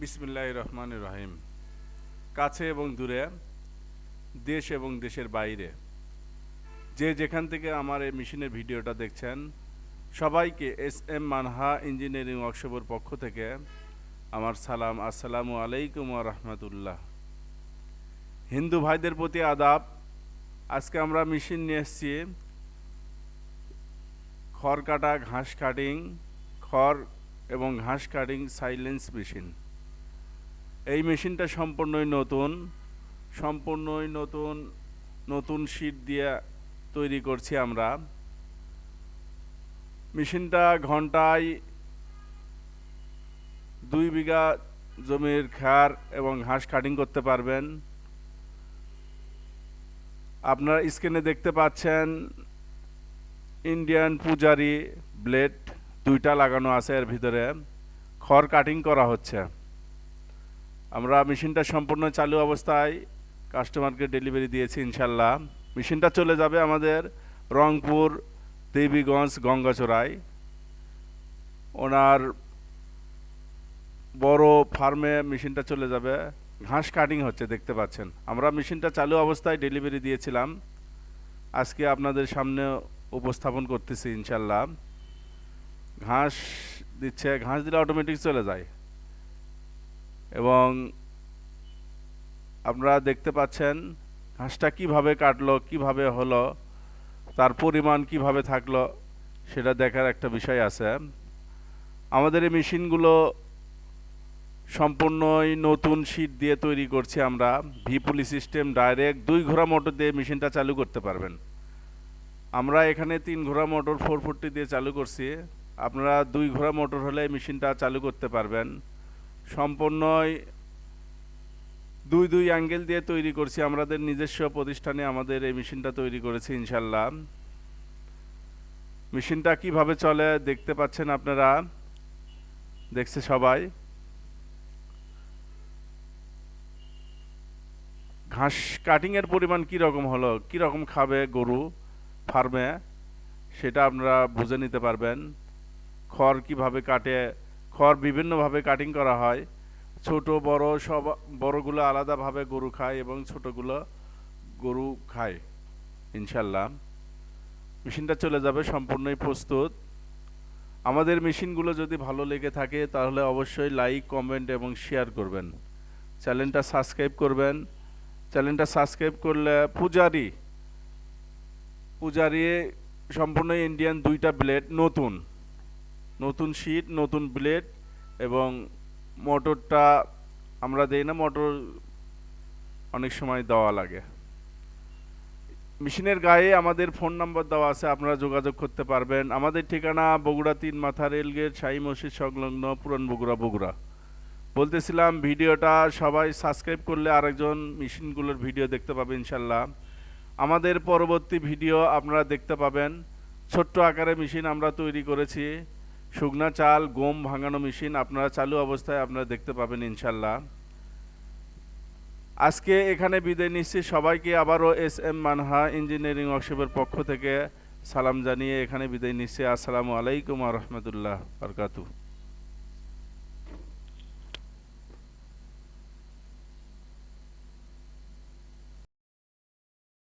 বিসমিল্লাহ রহমান রহিম। কাছে এবং দূরে, দেশ এবং দেশের বাইরে। যে যেখান থেকে আমার এই মেশিনের ভিডিওটা দেখছেন, সবাইকে এস এম মানহা ইঞ্জিনিয়ারিং ওয়ার্কশপের পক্ষ থেকে আমার সালাম। আসসালামু আলাইকুম রহমতুল্লাহ। হিন্দু ভাইদের প্রতি আদাব, আজকে আমরা মেশিন নিয়ে এসেছি। খড় কাটা, ঘাস কাটিং, খড় এবং ঘাস কাটিং সাইলেন্স মেশিন। এই মেশিনটা সম্পূর্ণই নতুন সম্পূর্ণই নতুন নতুন শীট দিয়ে তৈরি করছি আমরা। মেশিনটা ঘন্টায় দুই বিঘা জমির খার এবং ঘাস কাটিং করতে পারবেন। আপনারা স্ক্রিনে দেখতে পাচ্ছেন ইন্ডিয়ান পূজারি ব্লেড, দুইটা লাগানো আছে এর ভিতরে। খড় কাটিং করা হচ্ছে। আমরা মেশিনটা সম্পূর্ণ চালু অবস্থায় কাস্টমারকে ডেলিভারি দিয়েছি, ইনশাল্লাহ। মেশিনটা চলে যাবে আমাদের রংপুর, দেবীগঞ্জ, গঙ্গাচড়ায়। ওনার বড় ফার্মে মেশিনটা চলে যাবে। ঘাস কাটিং হচ্ছে, দেখতে পাচ্ছেন। আমরা মেশিনটা চালু অবস্থায় ডেলিভারি দিয়েছিলাম। আজকে আপনাদের সামনে উপস্থাপন করতেছি, ইনশাল্লাহ। ঘাস দিচ্ছে, ঘাস দিলে অটোমেটিক চলে যায়। এবং আপনারা দেখতে পাচ্ছেন ঘাসটা কীভাবে কাটলো, কীভাবে হলো, তার পরিমাণ কীভাবে থাকল, সেটা দেখার একটা বিষয় আছে। আমাদের এই মেশিনগুলো সম্পূর্ণই নতুন শীট দিয়ে তৈরি করছি আমরা। ভিপুলি সিস্টেম ডাইরেক্ট দুই ঘোড়া মোটর দিয়ে মেশিনটা চালু করতে পারবেন। আমরা এখানে তিন ঘোড়া মোটর ফোর ফোরটি দিয়ে চালু করছি। আপনারা দুই ঘোড়া মোটর হলে মেশিনটা চালু করতে পারবেন। সম্পূর্ণই দুই দুই অ্যাঙ্গেল দিয়ে তৈরি করছি। আমাদের নিজস্ব প্রতিষ্ঠানে আমাদের এই মেশিনটা তৈরি করেছি ইনশাল্লাহ মেশিনটা কীভাবে চলে দেখতে পাচ্ছেন আপনারা? দেখছে সবাই? ঘাস কাটিংয়ের পরিমাণ কি রকম হলো? কি রকম খাবে গরু ফার্মে? সেটা আপনারা বুঝে নিতে পারবেন। খড় কীভাবে কাটে? খড় বিভিন্নভাবে কাটিং করা হয়। ছোট, বড়, সব বড়গুলো আলাদাভাবে গরু খায় এবং ছোটগুলো গরু খায়, ইনশাল্লাহ। মেশিনটা চলে যাবে সম্পূর্ণই প্রস্তুত। আমাদের মেশিনগুলো যদি ভালো লেগে থাকে, তাহলে অবশ্যই লাইক কমেন্ট এবং শেয়ার করবেন। চ্যানেলটা সাবস্ক্রাইব করবেন। চ্যানেলটা সাবস্ক্রাইব করলে পূজারি পূজারি সম্পূর্ণ ইন্ডিয়ান দুইটা ব্লেড নতুন। নতুন শীট নতুন ব্লেড এবং মোটরটা আমরা দেই না, মোটর অনেক সময় দেওয়া লাগে। মেশিনের গায়ে আমাদের ফোন নাম্বার দেওয়া আছে, আপনারা যোগাযোগ করতে পারবেন। আমাদের ঠিকানা বগুড়া তিন মাথা রেলগেট শাহী মসজিদ সংলগ্ন পুরান বগুড়া বগুড়া। বলতেছিলাম, ভিডিওটা সবাই সাবস্ক্রাইব করলে আরেকজন মেশিনগুলোর ভিডিও দেখতে পাবে, ইনশাল্লাহ। আমাদের পরবর্তী ভিডিও আপনারা দেখতে পাবেন। ছোট্ট আকারে মেশিন আমরা তৈরি করেছি। শুকনা চাল, গম ভাঙানো মেশিন আপনারা চালু অবস্থায় আপনারা দেখতে পাবেন ইনশাল্লাহ। আজকে এখানে বিদায় নিচ্ছি। সবাইকে আবারও এস এম মানহা ইঞ্জিনিয়ারিং ওয়ার্কশপের পক্ষ থেকে সালাম জানিয়ে এখানে বিদায় নিচ্ছি। আসসালামু আলাইকুম রহমতুল্লাহ বরকাতু